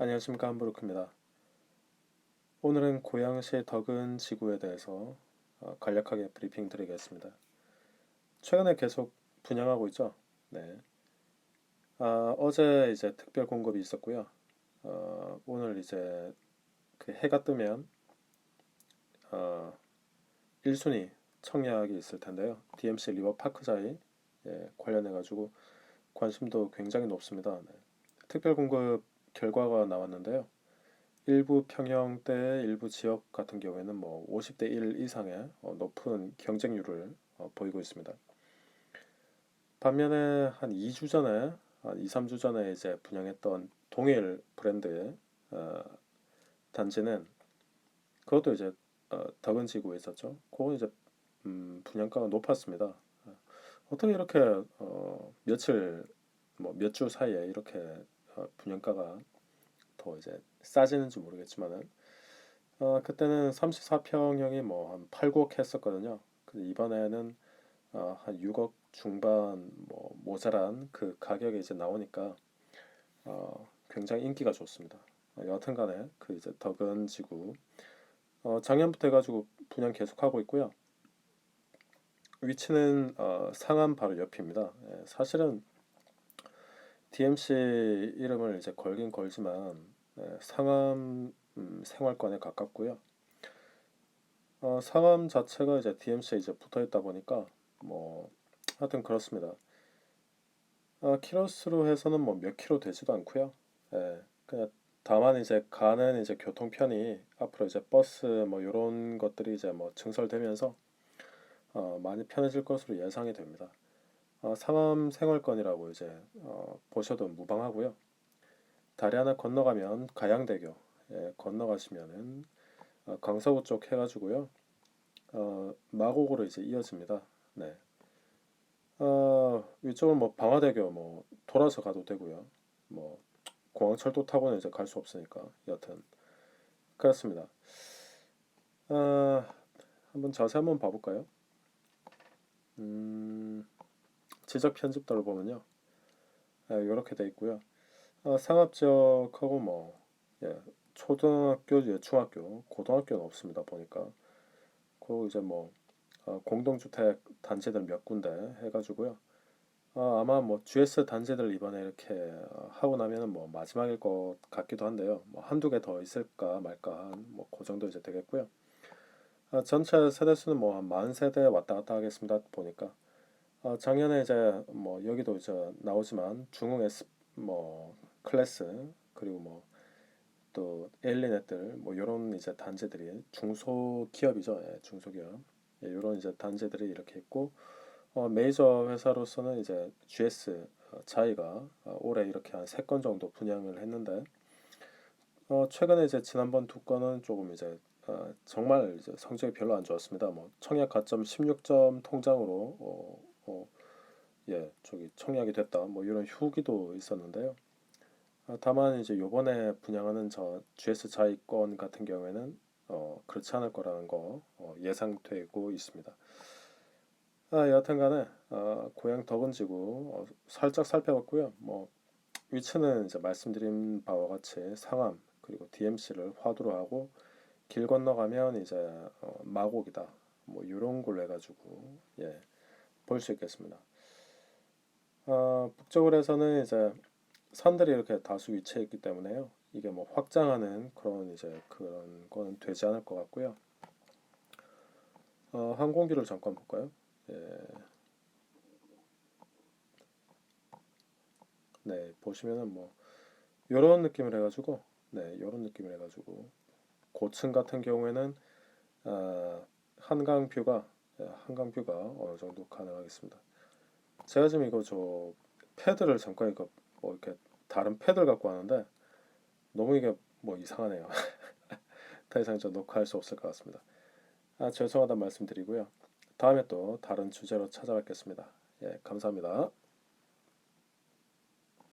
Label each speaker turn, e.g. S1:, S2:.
S1: 안녕하십니까 함부르크입니다. 오늘은 고양시 덕은 지구에 대해서 어, 간략하게 브리핑 드리겠습니다. 최근에 계속 분양하고 있죠. 네. 아, 어제 이제 특별 공급이 있었고요. 어, 오늘 이제 그 해가 뜨면 어, 1순위 청약이 있을 텐데요. DMC 리버 파크자이 예, 관련해 가지고 관심도 굉장히 높습니다. 네. 특별 공급 결과가 나왔는데요. 일부 평형대 일부 지역 같은 경우에는 뭐 50대 1 이상의 어, 높은 경쟁률을 어, 보이고 있습니다. 반면에 한 2주 전에 한 2, 3주 전에 이제 분양했던 동일 브랜드의 어, 단지는 그것도 이제 어, 덕은 지구에 있었죠. 그건 이제 음, 분양가가 높았습니다. 어떻게 이렇게 어, 며칠 뭐 몇 주 사이에 이렇게 어, 분양가가 더 이제 싸지는지 모르겠지만은 어, 그때는 34평형이 뭐 한 8, 9억 했었거든요. 근데 이번에는 어, 한 6억 중반 뭐 모자란 그 가격에 이제 나오니까 어, 굉장히 인기가 좋습니다. 어, 여하튼간에 그 이제 덕은 지구 어, 작년부터 해가지고 분양 계속하고 있고요. 위치는 어, 상암 바로 옆입니다. 예, 사실은 DMC 이름을 이제 걸긴 걸지만 예, 상암 음, 생활권에 가깝고요. 어, 상암 자체가 이제 DMC에 이제 붙어 있다 보니까 뭐 하여튼 그렇습니다. 어, 키로수로 해서는 뭐 몇 킬로 되지도 않고요. 예, 그냥 다만 이제 가는 이제 교통편이 앞으로 이제 버스 뭐 이런 것들이 이제 뭐 증설되면서 어, 많이 편해질 것으로 예상이 됩니다. 어, 상암 생활권이라고 이제 어, 보셔도 무방하고요. 다리 하나 건너가면 가양대교 예, 건너가시면은 어, 강서구 쪽 해가지고요. 어, 마곡으로 이제 이어집니다. 네. 어, 위쪽은 뭐 방화대교 뭐 돌아서 가도 되고요. 뭐 공항철도 타고는 이제 갈 수 없으니까 여튼 그렇습니다. 아, 한번 자세히 한번 봐볼까요? 음, 지적 편집도를 보면요, 이렇게 돼 있고요. 아, 상업 지역하고 뭐 예, 초등학교, 예, 중학교, 고등학교는 없습니다. 보니까 그리고 이제 뭐 어, 공동주택 단지들 몇 군데 해가지고요. 아, 아마 뭐 GS 단지들 이번에 이렇게 어, 하고 나면은 뭐 마지막일 것 같기도 한데요. 뭐 한두 개 더 있을까 말까 뭐그 정도 이제 되겠고요. 아, 전체 세대 수는 뭐 한 만 세대 왔다 갔다 하겠습니다. 보니까 아, 작년에 이제 뭐 여기도 이제 나오지만 중흥 S 뭐 클래스 그리고 뭐 또 엘리넷들 뭐 이런 이제 단지들이 중소기업이죠. 예, 중소기업 예, 이런 이제 단지들이 이렇게 있고 어, 메이저 회사로서는 이제 GS 어, 자이가 어, 올해 이렇게 한 세 건 정도 분양을 했는데 어, 최근에 이제 지난번 두 건은 조금 이제 어, 정말 이제 성적이 별로 안 좋았습니다. 뭐 청약 가점 16점 통장으로 어, 어, 예 저기 청약이 됐다 뭐 이런 후기도 있었는데요. 아, 다만 이제 요번에 분양하는 저 GS 자이 건 같은 경우에는 어, 그렇지 않을 거라는 거 어, 예상되고 있습니다. 아, 여하튼간에 어, 고향 덕은지구 어, 살짝 살펴봤고요. 뭐 위치는 이제 말씀드린 바와 같이 상암 그리고 DMC를 화두로 하고 길 건너가면 이제 어, 마곡이다. 뭐 이런 걸로 해가지고 예, 볼 수 있겠습니다. 어, 북쪽으로 해서는 이제 산들이 이렇게 다수 위치해 있기 때문에요. 이게 뭐 확장하는 그런 이제 그런 거는 되지 않을 것 같고요. 어, 항공기를 잠깐 볼까요? 예. 네, 보시면은 뭐 이런 느낌을 해가지고 네, 이런 느낌을 해가지고 고층 같은 경우에는 아, 한강 뷰가 예, 한강 뷰가 어느 정도 가능하겠습니다. 제가 지금 이거 저 패드를 잠깐 이거 뭐 이렇게 다른 패드를 갖고 왔는데 너무 이게 뭐 이상하네요. 더 이상 저 녹화할 수 없을 것 같습니다. 아, 죄송하다는 말씀드리고요. 다음에 또 다른 주제로 찾아뵙겠습니다. 예, 감사합니다.